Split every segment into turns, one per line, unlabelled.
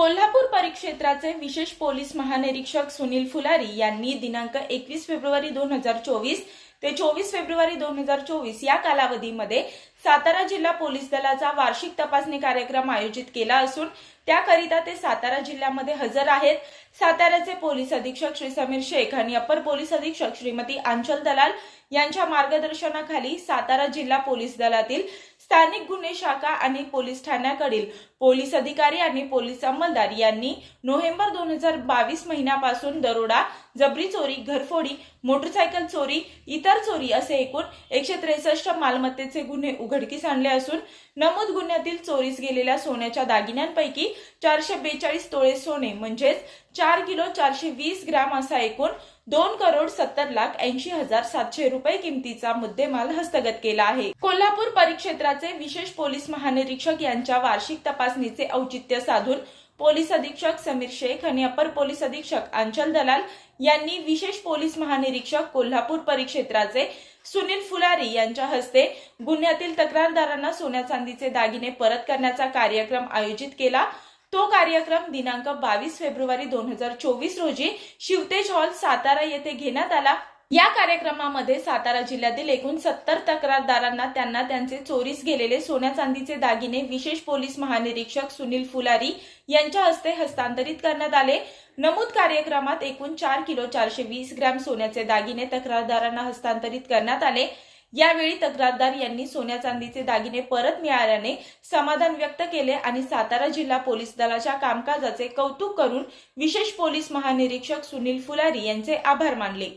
कोल्हापूर परिक्षेत्राचे विशेष पोलीस महानिरीक्षक सुनील फुलारी यांनी दिनांक एकवीस फेब्रुवारी दोन हजार चोवीस ते चोवीस फेब्रुवारी दोन हजार चोवीस या कालावधीमध्ये सातारा जिल्हा पोलीस दलाचा वार्षिक तपासणी कार्यक्रम आयोजित केला असून त्याकरिता ते सातारा जिल्ह्यामध्ये हजर आहेत. साताऱ्याचे पोलीस अधीक्षक श्री समीर शेख आणि अपर पोलीस अधीक्षक श्रीमती आंचल दलाल यांच्या मार्गदर्शनाखाली सातारा जिल्हा पोलीस दलातील स्थानिक गुन्हे शाखा आणि पोलीस ठाण्याकडील पोलीस अधिकारी आणि पोलीस अंमलदार यांनी नोव्हेंबर दोन हजार बावीस महिन्यापासून दरोडा जबरी चोरी घरफोडी मोटरसायकल चोरी इतर चोरी असे एकूण एकशे त्रेसष्ट मालमत्तेचे गुन्हे उघडकीस आणले असून नमूद गुन्ह्यातील चोरीस गेलेल्या सोन्याच्या दागिन्यांपैकी चारशे बेचाळीस तोळे सोने म्हणजेच चार किलो चारशे वीस ग्राम असा एकूण दोन करोड सत्तर लाख ऐंशी हजार सातशे रुपये किमतीचा मुद्देमाल हस्तगत केला आहे. कोल्हापूर परिक्षेत्राचे विशेष पोलीस महानिरीक्षक यांच्या वार्षिक तपासणीचे औचित्य साधून पोलीस अधीक्षक समीर शेख आणि अपर पोलीस अधीक्षक अंचल दलाल यांनी विशेष पोलीस महानिरीक्षक कोल्हापूर परिक्षेत्राचे सुनील फुलारी यांच्या हस्ते गुन्ह्यातील तक्रारदारांना सोन्या चांदीचे दागिने परत करण्याचा कार्यक्रम आयोजित केला. तो कार्यक्रम दिनांक बावीस फेब्रुवारी दोन हजार चोवीस रोजी शिवतेज हॉल सातारा येथे घेण्यात आला. या कार्यक्रमामध्ये सातारा जिल्ह्यातील एकूण सत्तर तक्रारदारांना त्यांना त्यांचे चोरीस गेलेले सोन्या चांदीचे दागिने विशेष पोलीस महानिरीक्षक सुनील फुलारी यांच्या हस्ते हस्तांतरित करण्यात आले. नमूद कार्यक्रमात एकूण चार किलो चारशे वीस ग्रॅम सोन्याचे दागिने तक्रारदारांना हस्तांतरित करण्यात आले. यावेळी तक्रारदार यांनी सोन्या चांदीचे दागिने परत मिळाल्याने समाधान व्यक्त केले आणि सातारा जिल्हा पोलीस दलाच्या कामकाजाचे कौतुक करून विशेष पोलीस महानिरीक्षक सुनील फुलारी यांचे आभार मानले.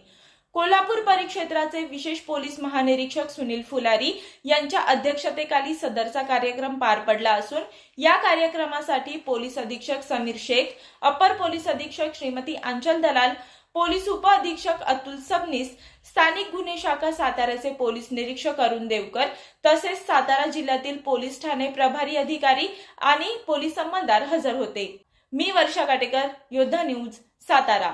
कोल्हापूर परिक्षेत्राचे विशेष पोलीस महानिरीक्षक सुनील फुलारी यांच्या अध्यक्षतेखाली सदरचा कार्यक्रम पार पडला असून या कार्यक्रमासाठी पोलीस अधीक्षक समीर शेख अपर पोलीस अधीक्षक श्रीमती अंचल दलाल पोलीस उप अधीक्षक अतुल सबनीस स्थानिक गुन्हे शाखा साताऱ्याचे पोलीस निरीक्षक अरुण देवकर तसेच सातारा जिल्ह्यातील पोलीस ठाणे प्रभारी अधिकारी आणि पोलीस अंमलदार हजर होते. मी वर्षा काटेकर योद्धा न्यूज सातारा.